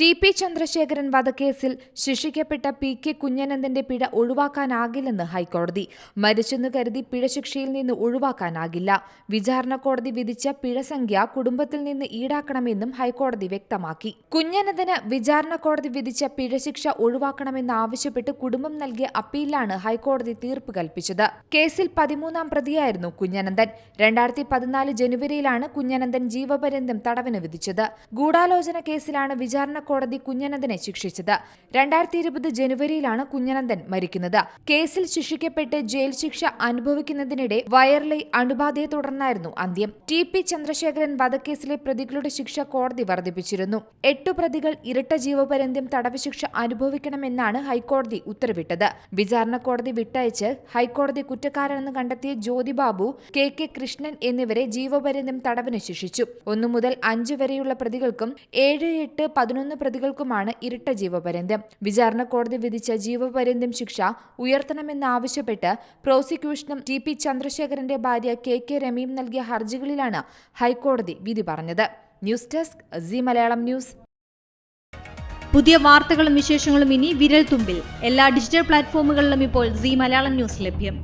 T P Chandrasekharan വധക്കേസിൽ ശിക്ഷിക്കപ്പെട്ട P K കുഞ്ഞനന്ദന്റെ പിഴ ഒഴിവാക്കാനാകില്ലെന്ന് ഹൈക്കോടതി. മരിച്ചെന്ന് കരുതി പിഴ ശിക്ഷയിൽ നിന്ന് ഒഴിവാക്കാനാകില്ല. വിചാരണ കോടതി വിധിച്ച പിഴ സംഖ്യ കുടുംബത്തിൽ നിന്ന് ഈടാക്കണമെന്നും ഹൈക്കോടതി വ്യക്തമാക്കി. കുഞ്ഞനന്ദന് വിചാരണ കോടതി വിധിച്ച പിഴ ശിക്ഷ ഒഴിവാക്കണമെന്ന് ആവശ്യപ്പെട്ട് കുടുംബം നൽകിയ അപ്പീലിലാണ് ഹൈക്കോടതി തീർപ്പ് കൽപ്പിച്ചത്. കേസിൽ പതിമൂന്നാം പ്രതിയായിരുന്നു കുഞ്ഞനന്ദൻ. രണ്ടായിരത്തി പതിനാല് ജനുവരിയിലാണ് കുഞ്ഞനന്ദൻ ജീവപര്യന്തം തടവിന് വിധിച്ചത്. ഗൂഢാലോചന കേസിലാണ് വിചാരണ കോടതി കുഞ്ഞനന്ദനെ ശിക്ഷിച്ചത്. രണ്ടായിരത്തി ഇരുപത് ജനുവരിയിലാണ് കുഞ്ഞനന്ദൻ മരിക്കുന്നത്. കേസിൽ ശിക്ഷിക്കപ്പെട്ട് ജയിൽ ശിക്ഷ അനുഭവിക്കുന്നതിനിടെ വയറിലെ അണുബാധയെ തുടർന്നായിരുന്നു അന്ത്യം. ടി പി ചന്ദ്രശേഖരൻ വധക്കേസിലെ പ്രതികളുടെ ശിക്ഷ കോടതി വർദ്ധിപ്പിച്ചിരുന്നു. എട്ടു പ്രതികൾ ഇരട്ട ജീവപര്യന്തം തടവ് ശിക്ഷ അനുഭവിക്കണമെന്നാണ് ഹൈക്കോടതി ഉത്തരവിട്ടത്. വിചാരണ കോടതി വിട്ടയച്ച് ഹൈക്കോടതി കുറ്റക്കാരനെന്ന് കണ്ടെത്തിയ ജ്യോതിബാബു കെ കെ കൃഷ്ണൻ എന്നിവരെ ജീവപര്യന്തം തടവിന് ശിക്ഷിച്ചു. ഒന്നു മുതൽ അഞ്ച് വരെയുള്ള പ്രതികൾക്കും ഏഴ് എട്ട് പതിനൊന്ന് പ്രതികൾക്കുമാണ് ഇരട്ട ജീവപര്യന്തം. വിചാരണ കോടതി വിധിച്ച ജീവപര്യന്തം ശിക്ഷ ഉയർത്തണമെന്നാവശ്യപ്പെട്ട് പ്രോസിക്യൂഷനും ടി പി ചന്ദ്രശേഖരന്റെ ഭാര്യ കെ കെ രമയും നൽകിയ ഹർജികളിലാണ് ഹൈക്കോടതി വിധി പറഞ്ഞത്. News desk C Malayalam news. പുതിയ വാർത്തകളും വിശേഷങ്ങളും ഇനി വിരൽ തുമ്പിൽ എല്ലാ ഡിജിറ്റൽ പ്ലാറ്റ്ഫോമുകളിലും ഇപ്പോൾ സി മലയാളം ന്യൂസ് ലഭ്യം.